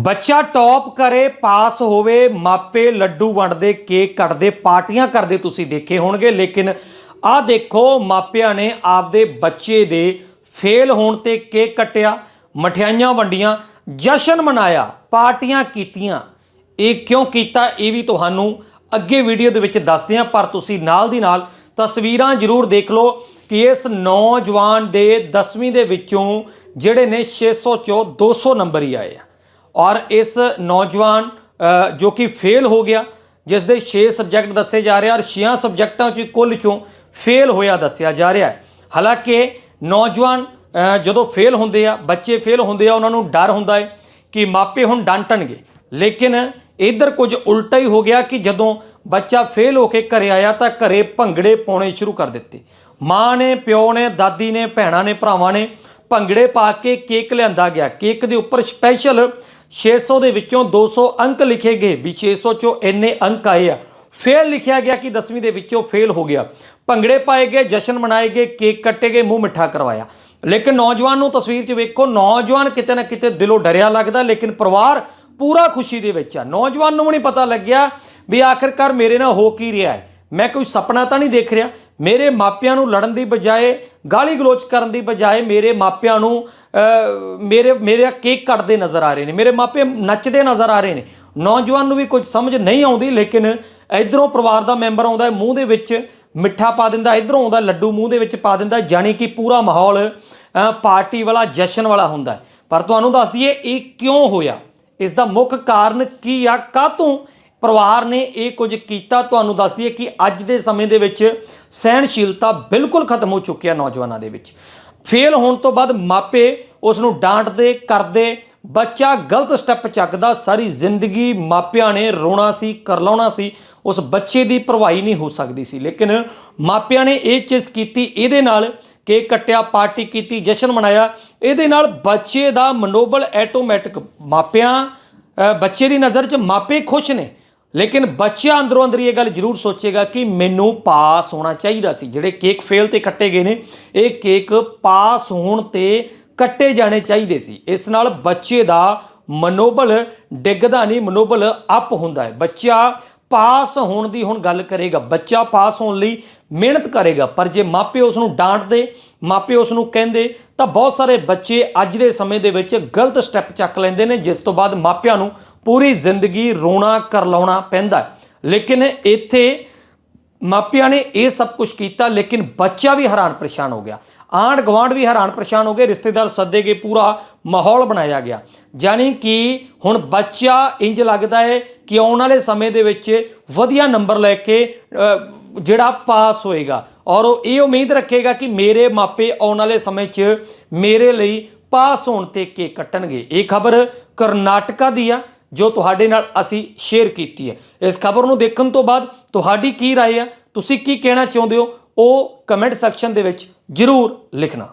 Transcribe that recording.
ਬੱਚਾ ਟੌਪ ਕਰੇ, ਪਾਸ ਹੋਵੇ, ਮਾਪੇ ਲੱਡੂ ਵੰਡਦੇ, ਕੇਕ ਕੱਟਦੇ, ਪਾਰਟੀਆਂ ਕਰਦੇ ਤੁਸੀਂ ਦੇਖੇ ਹੋਣਗੇ, ਲੇਕਿਨ ਆਹ ਦੇਖੋ ਮਾਪਿਆਂ ਨੇ ਆਪਦੇ ਬੱਚੇ ਦੇ ਫੇਲ ਹੋਣ ਤੇ ਕੇਕ ਕੱਟਿਆ, ਮਠਿਆਈਆਂ ਵੰਡੀਆਂ, ਜਸ਼ਨ ਮਨਾਇਆ, ਪਾਰਟੀਆਂ ਕੀਤੀਆਂ। ਇਹ ਕਿਉਂ ਕੀਤਾ, ਇਹ ਵੀ ਤੁਹਾਨੂੰ ਅੱਗੇ ਵੀਡੀਓ ਦੇ ਵਿੱਚ ਦੱਸਦੇ ਹਾਂ, ਪਰ ਤੁਸੀਂ ਨਾਲ ਦੀ ਨਾਲ ਤਸਵੀਰਾਂ ਜ਼ਰੂਰ ਦੇਖ ਲਓ ਕਿ ਇਸ ਨੌਜਵਾਨ ਦੇ 10ਵੀਂ ਦੇ ਵਿੱਚੋਂ ਜਿਹੜੇ ਨੇ 600 ਚੋਂ 200 ਨੰਬਰ ਹੀ ਆਏ ਆ। ਔਰ ਇਸ ਨੌਜਵਾਨ ਜੋ ਕਿ ਫੇਲ ਹੋ ਗਿਆ, ਜਿਸ ਦੇ 6 ਸਬਜੈਕਟ ਦੱਸੇ ਜਾ ਰਹੇ ਆ ਔਰ 6 ਸਬਜੈਕਟਾਂ ਚ ਕੁੱਲ ਚੋਂ ਫੇਲ ਹੋਇਆ ਦੱਸਿਆ ਜਾ ਰਿਹਾ ਹੈ। ਹਾਲਾਂਕਿ ਨੌਜਵਾਨ ਜਦੋਂ ਫੇਲ ਹੁੰਦੇ ਆ, ਬੱਚੇ ਫੇਲ ਹੁੰਦੇ ਆ, ਉਹਨਾਂ ਨੂੰ ਡਰ ਹੁੰਦਾ ਹੈ ਕਿ ਮਾਪੇ ਹੁਣ ਡਾਂਟਣਗੇ। ਲੇਕਿਨ ਇਧਰ ਕੁਝ ਉਲਟਾ ਹੀ ਹੋ ਗਿਆ ਕਿ ਜਦੋਂ ਬੱਚਾ ਫੇਲ ਹੋ ਕੇ ਘਰੇ ਆਇਆ ਤਾਂ ਘਰੇ ਭੰਗੜੇ ਪਾਉਣੇ ਸ਼ੁਰੂ ਕਰ ਦਿੱਤੇ। ਮਾਂ ਨੇ, ਪਿਓ ਨੇ, ਦਾਦੀ ਨੇ, ਭੈਣਾਂ ਨੇ, ਭਰਾਵਾਂ ਨੇ ਭੰਗੜੇ ਪਾ ਕੇ ਕੇਕ ਲਿਆਂਦਾ ਗਿਆ। ਕੇਕ ਦੇ ਉੱਪਰ ਸਪੈਸ਼ਲ 600 ਦੇ ਵਿੱਚੋਂ 200 ਅੰਕ ਲਿਖੇ ਗਏ ਵੀ 600 ਚੋਂ ਇੰਨੇ ਅੰਕ ਆਏ ਆ। ਫੇਲ ਲਿਖਿਆ ਗਿਆ ਕਿ 10ਵੀਂ ਦੇ ਵਿੱਚੋਂ ਫੇਲ ਹੋ ਗਿਆ। ਭੰਗੜੇ ਪਾਏ ਗਏ, ਜਸ਼ਨ ਮਨਾਏ ਗਏ, ਕੇਕ ਕੱਟੇ ਗਏ, ਮੂੰਹ ਮਿੱਠਾ ਕਰਵਾਇਆ। ਲੇਕਿਨ ਨੌਜਵਾਨ ਨੂੰ ਤਸਵੀਰ 'ਚ ਵੇਖੋ, ਨੌਜਵਾਨ ਕਿਤੇ ਨਾ ਕਿਤੇ ਦਿਲੋਂ ਡਰਿਆ ਲੱਗਦਾ, ਲੇਕਿਨ ਪਰਿਵਾਰ ਪੂਰਾ ਖੁਸ਼ੀ ਦੇ ਵਿੱਚ ਆ। ਨੌਜਵਾਨ ਨੂੰ ਵੀ ਨਹੀਂ ਪਤਾ ਲੱਗਿਆ ਵੀ ਆਖਿਰਕਾਰ ਮੇਰੇ ਨਾਲ ਹੋ ਕੀ ਰਿਹਾ ਹੈ। ਮੈਂ ਕੋਈ ਸੁਪਨਾ ਤਾਂ ਨਹੀਂ ਦੇਖ ਰਿਹਾ? ਮੇਰੇ ਮਾਪਿਆਂ ਨੂੰ ਲੜਨ ਦੀ ਬਜਾਏ ਗਾਲੀ ਗਲੋਚ ਕਰਨ ਦੀ ਬਜਾਏ ਮੇਰੇ ਮਾਪਿਆਂ ਨੂੰ ਮੇਰੇ ਮੇਰੇ ਕੇਕ ਕੱਟਦੇ ਨਜ਼ਰ ਆ ਰਹੇ ਨੇ ਮੇਰੇ ਮਾਪੇ ਨੱਚਦੇ ਨਜ਼ਰ ਆ ਰਹੇ ਨੇ। ਨੌਜਵਾਨ ਨੂੰ ਵੀ ਕੁਝ ਸਮਝ ਨਹੀਂ ਆਉਂਦੀ ਲੇਕਿਨ ਇਧਰੋਂ ਪਰਿਵਾਰ ਦਾ ਮੈਂਬਰ ਆਉਂਦਾ ਹੈ, ਮੂੰਹ ਦੇ ਵਿੱਚ ਮਿੱਠਾ ਪਾ ਦਿੰਦਾ ਇਧਰੋਂ ਆਉਂਦਾ ਲੱਡੂ ਮੂੰਹ ਦੇ ਵਿੱਚ ਪਾ ਦਿੰਦਾ ਜਾਣੀ ਕਿ ਪੂਰਾ ਮਾਹੌਲ ਪਾਰਟੀ ਵਾਲਾ ਜਸ਼ਨ ਵਾਲਾ ਹੁੰਦਾ ਪਰ ਤੁਹਾਨੂੰ ਦੱਸ ਦਈਏ ਇਹ ਕਿਉਂ ਹੋਇਆ? ਇਸ ਦਾ ਮੁੱਖ ਕਾਰਨ ਕੀ ਆ? ਕਾਹਤੋਂ ਪਰਿਵਾਰ ਨੇ ਇਹ ਕੁਝ ਕੀਤਾ। ਤੁਹਾਨੂੰ ਦੱਸਦੀ ਹੈ ਕਿ ਅੱਜ ਦੇ ਸਮੇਂ ਦੇ ਵਿੱਚ ਸਹਿਣਸ਼ੀਲਤਾ ਬਿਲਕੁਲ ਖਤਮ ਹੋ ਚੁੱਕੀ ਹੈ ਨੌਜਵਾਨਾਂ ਦੇ ਵਿੱਚ। ਫੇਲ ਹੋਣ ਤੋਂ ਬਾਅਦ ਮਾਪੇ ਉਸ ਨੂੰ ਡਾਂਟਦੇ, ਕਰਦੇ, ਬੱਚਾ ਗਲਤ ਸਟੈਪ ਚੱਕਦਾ, ਸਾਰੀ ਜ਼ਿੰਦਗੀ ਮਾਪਿਆਂ ਨੇ ਰੋਣਾ ਸੀ, ਕਰਲਾਉਣਾ ਸੀ, ਉਸ ਬੱਚੇ ਦੀ ਭਰਵਾਈ ਨਹੀਂ ਹੋ ਸਕਦੀ ਸੀ। ਲੇਕਿਨ ਮਾਪਿਆਂ ਨੇ ਇਹ ਚੀਜ਼ ਕੀਤੀ, ਇਹਦੇ ਨਾਲ ਕੇਕ ਕੱਟਿਆ, ਪਾਰਟੀ ਕੀਤੀ, ਜਸ਼ਨ ਮਨਾਇਆ, ਇਹਦੇ ਨਾਲ ਬੱਚੇ ਦਾ ਮਨੋਬਲ ਆਟੋਮੈਟਿਕ ਮਾਪਿਆਂ ਬੱਚੇ ਦੀ ਨਜ਼ਰ 'ਚ ਮਾਪੇ ਖੁਸ਼ ਨੇ। ਲੇਕਿਨ ਬੱਚਾ ਅੰਦਰੋਂ ਅੰਦਰ ਇਹ ਗੱਲ ਜ਼ਰੂਰ ਸੋਚੇਗਾ ਕਿ ਮੈਨੂੰ ਪਾਸ ਹੋਣਾ ਚਾਹੀਦਾ ਸੀ। ਜਿਹੜੇ ਕੇਕ ਫੇਲ ਤੇ ਕੱਟੇ ਗਏ ਨੇ, ਇਹ ਕੇਕ ਪਾਸ ਹੋਣ ਤੇ ਕੱਟੇ ਜਾਣੇ ਚਾਹੀਦੇ ਸੀ। ਇਸ ਨਾਲ ਬੱਚੇ ਦਾ ਮਨੋਬਲ ਡਿੱਗਦਾ ਨਹੀਂ, ਮਨੋਬਲ ਅਪ ਹੁੰਦਾ ਹੈ। ਬੱਚਾ ਪਾਸ ਹੋਣ ਦੀ ਹੁਣ ਗੱਲ ਕਰੇਗਾ, ਬੱਚਾ ਪਾਸ ਹੋਣ ਲਈ ਮਿਹਨਤ ਕਰੇਗਾ, ਪਰ ਜੇ ਮਾਪੇ ਉਸ ਨੂੰ ਡਾਂਟਦੇ, ਮਾਪੇ ਉਸ ਨੂੰ ਕਹਿੰਦੇ, ਤਾਂ ਬਹੁਤ ਸਾਰੇ ਬੱਚੇ ਅੱਜ ਦੇ ਸਮੇਂ ਦੇ ਵਿੱਚ ਗਲਤ ਸਟੈਪ ਚੱਕ ਲੈਂਦੇ ਨੇ, ਜਿਸ ਤੋਂ ਬਾਅਦ ਮਾਪਿਆਂ ਨੂੰ ਪੂਰੀ ਜ਼ਿੰਦਗੀ ਰੋਣਾ, ਕਰਲਾਉਣਾ ਪੈਂਦਾ ਲੇਕਿਨ ਇੱਥੇ ਮਾਪਿਆਂ ਨੇ ਇਹ ਸਭ ਕੁਝ ਕੀਤਾ, ਲੇਕਿਨ ਬੱਚਾ ਵੀ ਹੈਰਾਨ ਪਰੇਸ਼ਾਨ ਹੋ ਗਿਆ। ਆਂਢ ਗਵਾਂਢ ਵੀ ਹੈਰਾਨ ਪਰੇਸ਼ਾਨ ਹੋ ਗਏ, ਰਿਸ਼ਤੇਦਾਰ ਸੱਦੇ ਗਏ ਪੂਰਾ ਮਾਹੌਲ ਬਣਾਇਆ ਗਿਆ। ਜਾਨੀ ਕਿ ਹੁਣ ਬੱਚਾ ਇੰਜ ਲੱਗਦਾ ਹੈ ਕਿ ਆਉਣ ਵਾਲੇ ਸਮੇਂ ਦੇ ਵਿੱਚ ਵਧੀਆ ਨੰਬਰ ਲੈ ਕੇ ਜਿਹੜਾ ਪਾਸ ਹੋਏਗਾ। ਔਰ ਉਹ ਇਹ ਉਮੀਦ ਰੱਖੇਗਾ ਕਿ ਮੇਰੇ ਮਾਪੇ ਆਉਣ ਵਾਲੇ ਸਮੇਂ 'ਚ ਮੇਰੇ ਲਈ ਪਾਸ ਹੋਣ ਤੇ ਕੇਕ ਕੱਟਣਗੇ। ਇਹ ਖਬਰ ਕਰਨਾਟਕਾ ਦੀ ਆ। ਜੋ ਤੁਹਾਡੇ ਨਾਲ ਅਸੀਂ ਸ਼ੇਅਰ ਕੀਤੀ ਹੈ ਇਸ ਖਬਰ ਨੂੰ ਦੇਖਣ ਤੋਂ ਬਾਅਦ ਤੁਹਾਡੀ ਕੀ رائے ਆ ਤੁਸੀਂ ਕੀ ਕਹਿਣਾ ਚਾਹੁੰਦੇ ਹੋ ਉਹ ਕਮੈਂਟ ਸੈਕਸ਼ਨ ਦੇ ਵਿੱਚ ਜਰੂਰ ਲਿਖਣਾ